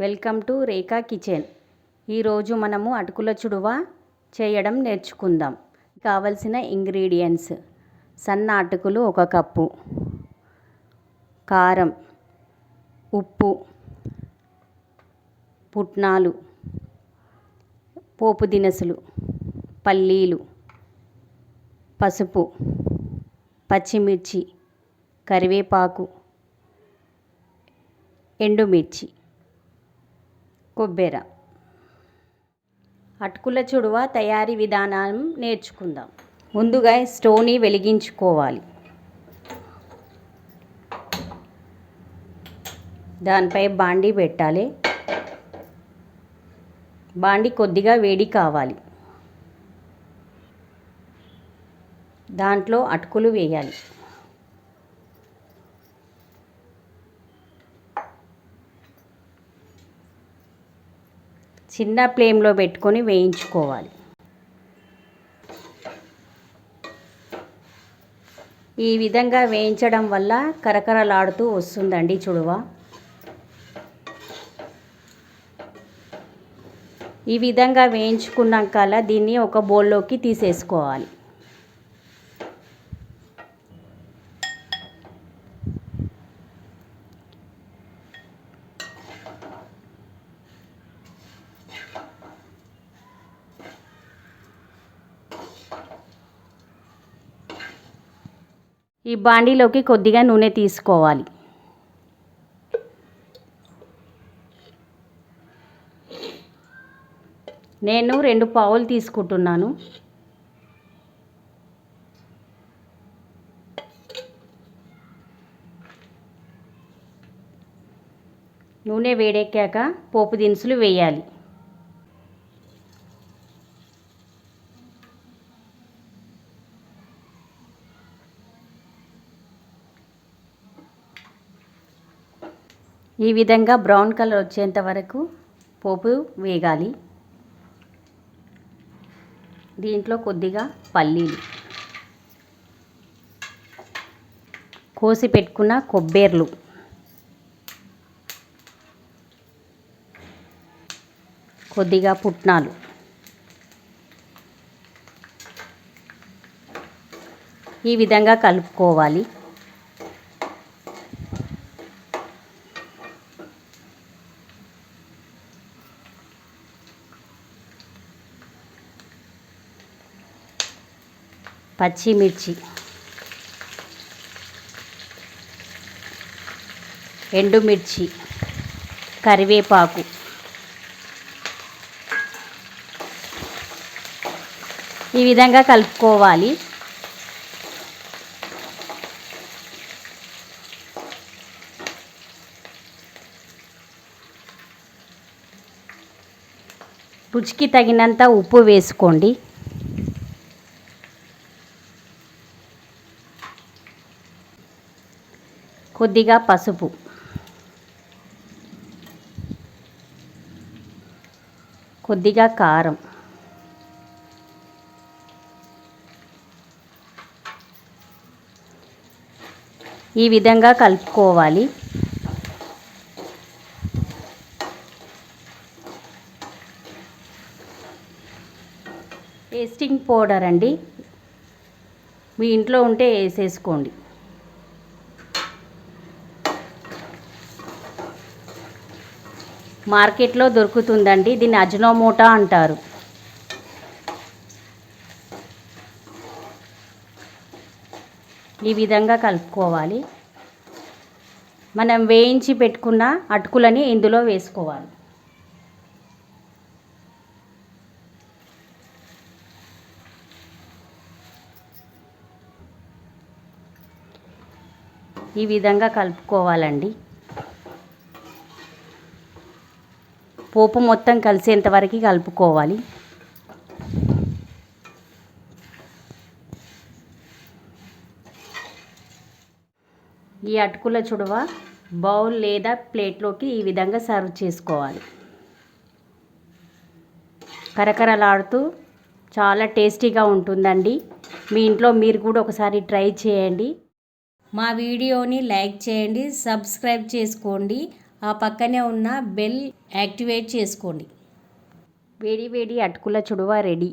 Welcome to Rekha kitchen. ఈరోజు మనము అటుకుల చుడువ చేయడం నేర్చుకుందాం. కావలసిన ఇంగ్రీడియంట్స్. సన్న అటుకులు ఒక కప్పు. కారం. ఉప్పు. పుట్నాలు. పోపు దినుసులు. పల్లీలు. పసుపు. పచ్చిమిర్చి. కరివేపాకు. ఎండుమిర్చి. కొబ్బెర. అటుకుల చుడువ తయారీ విధానం నేర్చుకుందాం. ముందుగా స్టవ్ని వెలిగించుకోవాలి. దానిపై బాండి పెట్టాలి. బాండి కొద్దిగా వేడి కావాలి. దాంట్లో అటుకులు వేయాలి. చిన్న ఫ్లేమ్లో పెట్టుకొని వేయించుకోవాలి. ఈ విధంగా వేయించడం వల్ల కరకరలాడుతూ వస్తుందండి చుడువ. ఈ విధంగా వేయించుకున్నాక దీన్ని ఒక బౌల్లోకి తీసేసుకోవాలి. ఈ బాండీలోకి కొద్దిగా నూనె తీసుకోవాలి. నేను రెండు పావులు తీసుకుంటున్నాను. నూనె వేడెక్కాక పోపు దినుసులు వేయాలి. ఈ విధంగా బ్రౌన్ కలర్ వచ్చేంత వరకు పోపు వేగాలి. దీంట్లో కొద్దిగా పల్లీలు. కోసి పెట్టుకున్న కొబ్బేర్లు. కొద్దిగా పుట్నాలు. ఈ విధంగా కలుపుకోవాలి. పచ్చిమిర్చి. ఎండుమిర్చి కరివేపాకు. ఈ విధంగా కలుపుకోవాలి. రుచికి తగినంత ఉప్పు వేసుకోండి. కొద్దిగా పసుపు. కొద్దిగా కారం. ఈ విధంగా కలుపుకోవాలి. టేస్టింగ్ పౌడర్ అండి. మీ ఇంట్లో ఉంటే వేసేసుకోండి. మార్కెట్లో దొరుకుతుందండి. దీన్ని అజనోమోటా అంటారు. ఈ విధంగా కలుపుకోవాలి. మనం వేయించి పెట్టుకున్న అటుకులని ఇందులో వేసుకోవాలి. ఈ విధంగా కలుపుకోవాలండి. పోపు మొత్తం కలిసేంత వరకు కలుపుకోవాలి. ఈ అటుకుల చుడవ బౌల్ లేదా ప్లేట్లోకి ఈ విధంగా సర్వ్ చేసుకోవాలి. కరకరలాడుతూ చాలా టేస్టీగా ఉంటుందండి. మీ ఇంట్లో మీరు కూడా ఒకసారి ట్రై చేయండి. మా వీడియోని లైక్ చేయండి సబ్స్క్రైబ్ చేసుకోండి. ఆ పక్కనే ఉన్న బెల్ యాక్టివేట్ చేసుకోండి. వేడి వేడి అటుకుల చుడువ రెడీ.